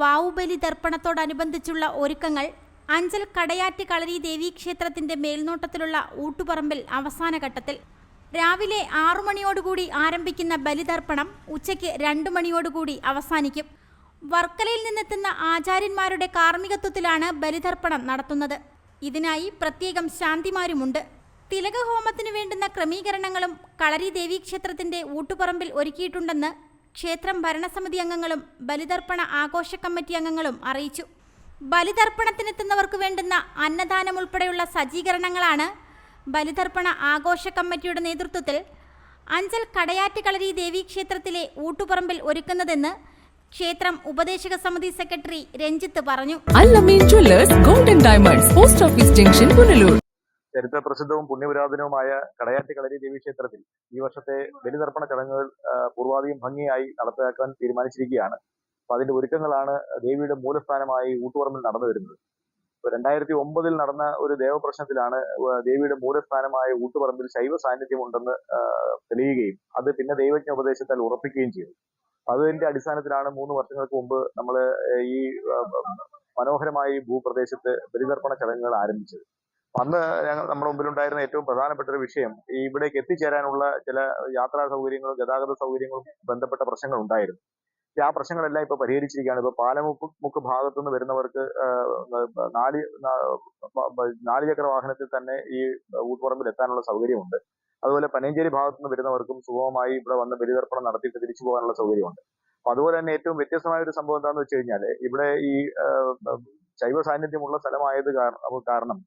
വാവുബലി ദർപ്പണത്തോടനുബന്ധിച്ചുള്ള ഒരുക്കങ്ങൾ അഞ്ചൽ കടയാറ്റ് കളരി ദേവീക്ഷേത്രത്തിന്റെ മേൽനോട്ടത്തിലുള്ള ഊട്ടുപറമ്പിൽ അവസാന ഘട്ടത്തിൽ രാവിലെ ആറു മണിയോടുകൂടി ആരംഭിക്കുന്ന ബലിതർപ്പണം ഉച്ചയ്ക്ക് രണ്ടു മണിയോടുകൂടി അവസാനിക്കും. വർക്കലയിൽ നിന്നെത്തുന്ന ആചാര്യന്മാരുടെ കാർമ്മികത്വത്തിലാണ് ബലിതർപ്പണം നടത്തുന്നത്. ഇതിനായി പ്രത്യേകം ശാന്തിമാരുമുണ്ട്. തിലകഹോമത്തിന് വേണ്ടുന്ന ക്രമീകരണങ്ങളും കളരി ദേവീക്ഷേത്രത്തിന്റെ ഊട്ടുപറമ്പിൽ ഒരുക്കിയിട്ടുണ്ടെന്ന് ക്ഷേത്രം ഭരണസമിതി അംഗങ്ങളും ബലിതർപ്പണ ആഘോഷ കമ്മിറ്റി അംഗങ്ങളും അറിയിച്ചു. ബലിതർപ്പണത്തിനെത്തുന്നവർക്ക് വേണ്ടുന്ന അന്നദാനം ഉൾപ്പെടെയുള്ള സജ്ജീകരണങ്ങളാണ് ബലിതർപ്പണ ആഘോഷ കമ്മിറ്റിയുടെ നേതൃത്വത്തിൽ അഞ്ചൽ കടയാറ്റ് കളരി ദേവീക്ഷേത്രത്തിലെ ഊട്ടുപറമ്പിൽ ഒരുക്കുന്നതെന്ന് ക്ഷേത്രം ഉപദേശക സമിതി സെക്രട്ടറി രഞ്ജിത്ത് പറഞ്ഞു. Jewellers golden diamonds post office junction Punalur. ചരിത്ര പ്രസിദ്ധവും പുണ്യപുരാതനവുമായ കടയാറ്റ് കളരി ദേവി ക്ഷേത്രത്തിൽ ഈ വർഷത്തെ ബലിതർപ്പണ ചടങ്ങുകൾ പൂർവാധികം ഭംഗിയായി നടപ്പിലാക്കാൻ തീരുമാനിച്ചിരിക്കുകയാണ്. അപ്പൊ അതിന്റെ ഒരുക്കങ്ങളാണ് ദേവിയുടെ മൂലസ്ഥാനമായി ഊട്ടുപറമ്പിൽ നടന്നു വരുന്നത്. രണ്ടായിരത്തി ഒമ്പതിൽ നടന്ന ഒരു ദേവപ്രശ്നത്തിലാണ് ദേവിയുടെ മൂലസ്ഥാനമായ ഊട്ടുപറമ്പിൽ ശൈവ സാന്നിധ്യം ഉണ്ടെന്ന് തെളിയുകയും അത് പിന്നെ ദൈവജ്ഞ ഉപദേശത്താൽ ഉറപ്പിക്കുകയും ചെയ്തു. അതിന്റെ അടിസ്ഥാനത്തിലാണ് മൂന്ന് വർഷങ്ങൾക്ക് മുമ്പ് നമ്മൾ ഈ മനോഹരമായ ഈ ഭൂപ്രദേശത്ത് ബലിതർപ്പണ ചടങ്ങുകൾ ആരംഭിച്ചത്. അന്ന് ഞങ്ങൾ നമ്മുടെ മുമ്പിലുണ്ടായിരുന്ന ഏറ്റവും പ്രധാനപ്പെട്ട ഒരു വിഷയം ഈ ഇവിടേക്ക് എത്തിച്ചേരാനുള്ള ചില യാത്രാ സൗകര്യങ്ങളും ഗതാഗത സൗകര്യങ്ങളും ബന്ധപ്പെട്ട പ്രശ്നങ്ങൾ ഉണ്ടായിരുന്നു. ആ പ്രശ്നങ്ങളെല്ലാം ഇപ്പൊ പരിഹരിച്ചിരിക്കുകയാണ്. ഇപ്പൊ പാലമുക്ക് മുക്ക് ഭാഗത്തു നിന്ന് വരുന്നവർക്ക് നാല് നാല് ചക്ര വാഹനത്തിൽ തന്നെ ഈ ഊട്ടുപറമ്പിൽ എത്താനുള്ള സൗകര്യമുണ്ട്. അതുപോലെ പനഞ്ചേരി ഭാഗത്തു നിന്ന് വരുന്നവർക്കും സുഗമമായി ഇവിടെ വന്ന് ബലിതർപ്പണം നടത്തിയിട്ട് തിരിച്ചു പോകാനുള്ള സൗകര്യമുണ്ട്. അപ്പൊ അതുപോലെ തന്നെ ഏറ്റവും വ്യത്യസ്തമായ ഒരു സംഭവം എന്താണെന്ന് വെച്ച് കഴിഞ്ഞാൽ ഇവിടെ ഈ ശൈവ സാന്നിധ്യമുള്ള സ്ഥലമായത് കാരണം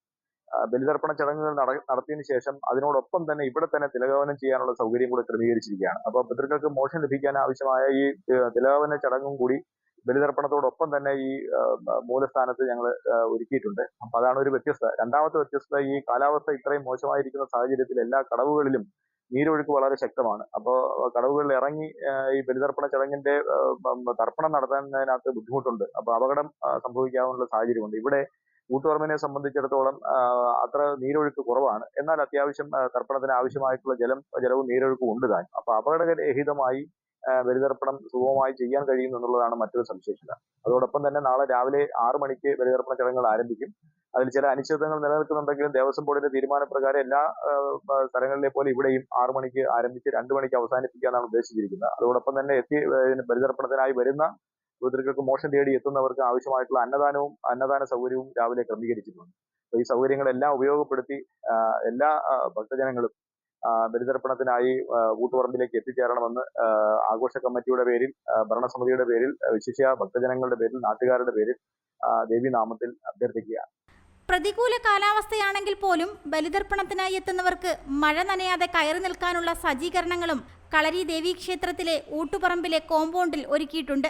ബലിതർപ്പണ ചടങ്ങുകൾ നട- നടത്തിയതിനു ശേഷം അതിനോടൊപ്പം തന്നെ ഇവിടെ തന്നെ തിലകവനം ചെയ്യാനുള്ള സൗകര്യം കൂടി ക്രമീകരിച്ചിരിക്കുകയാണ്. അപ്പൊ പിതൃക്കൾക്ക് മോക്ഷം ലഭിക്കാൻ ആവശ്യമായ ഈ തിലകവന ചടങ്ങും കൂടി ബലിതർപ്പണത്തോടൊപ്പം തന്നെ ഈ മൂലസ്ഥാനത്ത് ഞങ്ങൾ ഒരുക്കിയിട്ടുണ്ട്. അപ്പൊ അതാണ് ഒരു വ്യത്യസ്തത രണ്ടാമത്തെ വ്യത്യസ്തത ഈ കാലാവസ്ഥ ഇത്രയും മോശമായിരിക്കുന്ന സാഹചര്യത്തിൽ എല്ലാ കടവുകളിലും നീരൊഴുക്ക് വളരെ ശക്തമാണ്. അപ്പോൾ കടവുകളിൽ ഇറങ്ങി ഈ ബലിതർപ്പണ ചടങ്ങിന്റെ തർപ്പണം നടത്തുന്നതിനകത്ത് ബുദ്ധിമുട്ടുണ്ട്. അപ്പൊ അപകടം സംഭവിക്കാവുന്ന സാഹചര്യമുണ്ട്. ഇവിടെ ഊട്ടുപറമ്പിനെ സംബന്ധിച്ചിടത്തോളം അത്ര നീരൊഴുക്ക് കുറവാണ്. എന്നാൽ അത്യാവശ്യം തർപ്പണത്തിന് ആവശ്യമായിട്ടുള്ള ജലം ജലവും നീരൊഴുക്കും ഉണ്ട് താൻ. അപ്പൊ അപകടരഹിതമായി ബലിതർപ്പണം സുഗമമായി ചെയ്യാൻ കഴിയുന്നു എന്നുള്ളതാണ് മറ്റൊരു സവിശേഷത. അതോടൊപ്പം തന്നെ നാളെ രാവിലെ ആറു മണിക്ക് ബലിതർപ്പണ ചടങ്ങുകൾ ആരംഭിക്കും. അതിൽ ചില അനിശ്ചിതങ്ങൾ നിലനിൽക്കുന്നുണ്ടെങ്കിലും ദേവസ്വം ബോർഡിന്റെ തീരുമാനപ്രകാരം എല്ലാ സ്ഥലങ്ങളിലെ പോലെ ഇവിടെയും ആറു മണിക്ക് ആരംഭിച്ച് രണ്ടു മണിക്ക് അവസാനിപ്പിക്കാനാണ് ഉദ്ദേശിച്ചിരിക്കുന്നത്. അതോടൊപ്പം തന്നെ എത്തി ബലിതർപ്പണത്തിനായി വരുന്ന പിതൃക്കൾക്ക് മോക്ഷം തേടി എത്തുന്നവർക്ക് ആവശ്യമായിട്ടുള്ള അന്നദാനവും അന്നദാന സൗകര്യവും രാവിലെ ക്രമീകരിച്ചിട്ടുണ്ട്. അപ്പൊ ഈ സൗകര്യങ്ങളെല്ലാം ഉപയോഗപ്പെടുത്തി എല്ലാ ഭക്തജനങ്ങളും ബലിതർപ്പണത്തിനായി കൂട്ടുപറമ്പിലേക്ക് എത്തിച്ചേരണമെന്ന് ആഘോഷ കമ്മിറ്റിയുടെ പേരിൽ ഭരണസമിതിയുടെ പേരിൽ വിശേഷ വിശിഷ്യ ഭക്തജനങ്ങളുടെ പേരിൽ നാട്ടുകാരുടെ പേരിൽ ദേവി നാമത്തിൽ അഭ്യർത്ഥിക്കുകയാണ്. പ്രതികൂല കാലാവസ്ഥയാണെങ്കിൽ പോലും ബലിതർപ്പണത്തിനായി എത്തുന്നവർക്ക് മഴ നനയാതെ കയറി നിൽക്കാനുള്ള സജ്ജീകരണങ്ങളും കളരി ദേവീക്ഷേത്രത്തിലെ ഊട്ടുപറമ്പിലെ കോമ്പൗണ്ടിൽ ഒരുക്കിയിട്ടുണ്ട്.